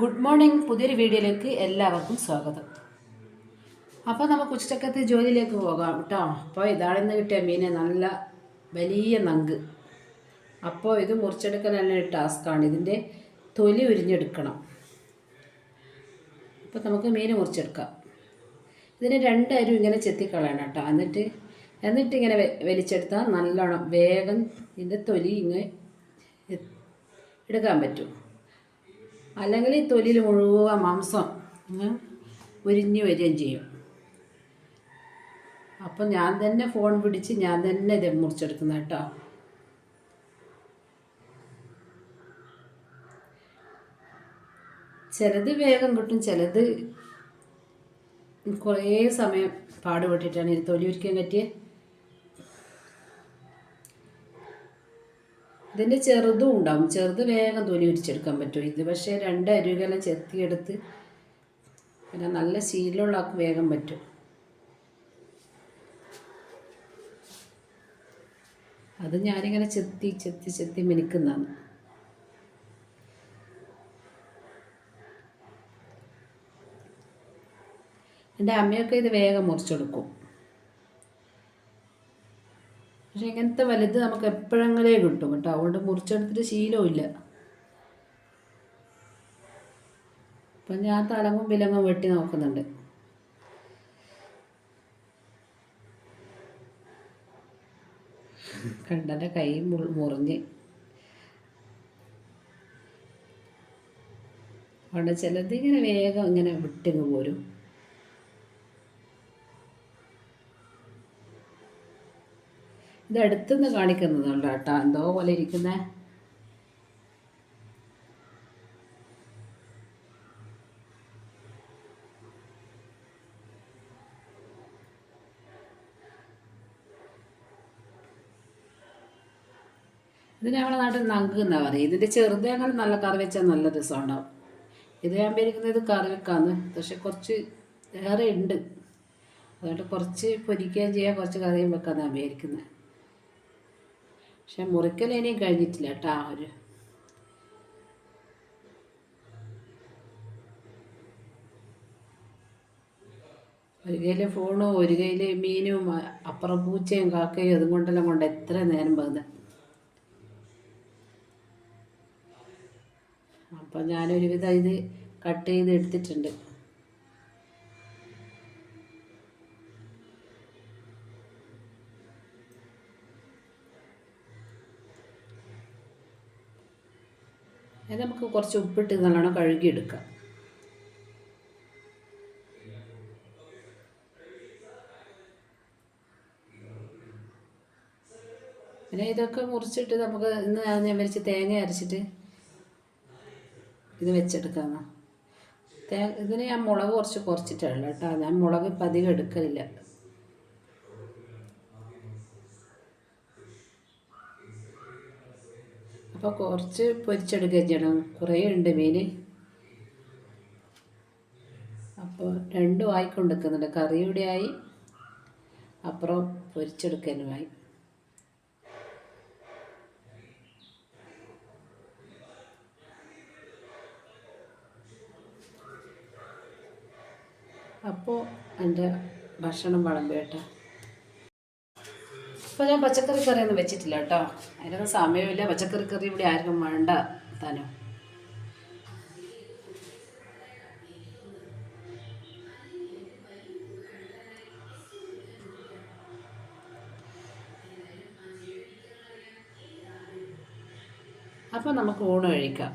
Good morning പുതിയൊരു വീഡിയോയിലേക്ക് എല്ലാവർക്കും സ്വാഗതം. അപ്പോൾ നമുക്ക് ഉച്ചക്കത്തെ ജോലിയിലേക്ക് പോകാം കേട്ടോ അപ്പോൾ ഇതാണ് ഇന്ന് കിട്ടിയ മീൻ നല്ല വലിയ നങ്ക്. അപ്പോൾ ഇത് മുറിച്ചെടുക്കാൻ നല്ല ടാസ്ക്കാണ് ഇതിന്റെ തൊലി ഉരിഞ്ഞെടുക്കണം. അപ്പോൾ നമുക്ക് മീൻ മുറിച്ചെടുക്കാം. ഇതിന് രണ്ടരും ഇങ്ങനെ ചെത്തിക്കളയണം കേട്ടോ എന്നിട്ട് എന്നിട്ട് ഇങ്ങനെ വലിച്ചെടുത്താൽ നല്ലോണം വേഗം ഇതിന്റെ തൊലി ഇങ്ങനെ എടുക്കാൻ പറ്റും. അല്ലെങ്കിൽ ഈ തൊലിയിൽ മുഴുവൻ മാംസം ഉരിഞ്ഞു വരികയും ചെയ്യും. അപ്പം ഞാൻ തന്നെ ഫോൺ പിടിച്ച് ഞാൻ തന്നെ ഇത് മുറിച്ചെടുക്കുന്ന കേട്ടോ. ചിലത് വേഗം കിട്ടും ചിലത് കുറേ സമയം പാടുപെട്ടിട്ടാണ് ഇത് തൊലി ഉരിക്കാൻ പറ്റിയ. ഇതിന്റെ ചെറുതും ഉണ്ടാവും. ചെറുത് വേഗം തൊലി ഉരിച്ചെടുക്കാൻ പറ്റും. ഇത് പക്ഷേ രണ്ട് അരുവികളെ ചെത്തിയെടുത്ത് പിന്നെ നല്ല ശീലമുള്ള ആൾക്ക് വേഗം പറ്റും. അത് ഞാനിങ്ങനെ ചെത്തി ചെത്തി ചെത്തി മിനുക്കുന്നതാണ് എന്റെ അമ്മയൊക്കെ ഇത് വേഗം മുറിച്ചെടുക്കും. പക്ഷെ ഇങ്ങനത്തെ വലുത് നമുക്ക് എപ്പോഴെങ്കിലേ കിട്ടും കേട്ടോ. അതുകൊണ്ട് മുറിച്ചെടുത്തിട്ട് ശീലവും ഇല്ല അപ്പം ഞാൻ തലങ്ങും വിലങ്ങും വെട്ടി നോക്കുന്നുണ്ട്. കണ്ടന്റെ കൈ മുറിഞ്ഞ്. അവിടെ ചിലത് ഇങ്ങനെ വേഗം ഇങ്ങനെ വിട്ടിങ്ങ് പോരും. ഇത് അടുത്തുനിന്ന് കാണിക്കുന്നതുണ്ട് കേട്ടോ. എന്തോ പോലെ ഇരിക്കുന്നേ. ഇത് ഞങ്ങളുടെ നാട്ടിൽ നങ്ക് എന്നാ പറയും. ഇതിന്റെ ചെറുതേങ്ങൾ നല്ല കറി വെച്ചാൽ നല്ല രസമുണ്ടാവും. ഇത് ഞാൻ പേരിക്കുന്നത് ഇത് കറി വെക്കാന്ന്. പക്ഷെ കുറച്ച് ഏറെ ഉണ്ട്. അതുകൊണ്ട് കുറച്ച് പൊരിക്കുകയും ചെയ്യാം കുറച്ച് കറിയും വെക്കാന്നാണ് വിചാരിക്കുന്നത്. പക്ഷെ മുറിക്കൽ ഇനിയും കഴിഞ്ഞിട്ടില്ല കേട്ടോ ആ ഒരു ഒരു കയ്യിൽ ഫോണും ഒരു കയ്യിൽ മീനും അപ്പുറം പൂച്ചയും കാക്കയും അതും കൊണ്ടെല്ലാം കൊണ്ട് എത്ര നേരം പോകുന്നത് അപ്പം ഞാനൊരുവിധം ഇത് കട്ട് ചെയ്ത് എടുത്തിട്ടുണ്ട്. അത് നമുക്ക് കുറച്ച് ഉപ്പിട്ട് നല്ലോണം കഴുകിയെടുക്കാം. പിന്നെ ഇതൊക്കെ മുറിച്ചിട്ട് നമുക്ക് ഇന്ന് ഞാൻ മരിച്ച് തേങ്ങ അരച്ചിട്ട് ഇത് വെച്ചെടുക്കാം തേ ഇതിന് ഞാൻ മുളക് കുറച്ച് കുറച്ചിട്ടുള്ളൂ കേട്ടോ. ഞാൻ മുളക് ഇപ്പം അധികം എടുക്കലില്ല. അപ്പോൾ കുറച്ച് പൊരിച്ചെടുക്കുകയും ചെയ്യണം കുറേ ഉണ്ട് മീൻ അപ്പോൾ രണ്ടും ആയിക്കൊണ്ടിരിക്കുന്നുണ്ട് കറിയുടെ ആയി. അപ്പുറം പൊരിച്ചെടുക്കാനുമായി അപ്പോൾ എന്റെ ഭക്ഷണം വിളമ്പി ഇപ്പോൾ ഞാൻ പച്ചക്കറി കറിയൊന്നും വെച്ചിട്ടില്ല കേട്ടോ. അതിനൊന്നും സമയമില്ല. പച്ചക്കറി കറി ഇവിടെ ആർക്കും വേണ്ട താനും? അപ്പോൾ നമുക്ക് ഊണ് കഴിക്കാം.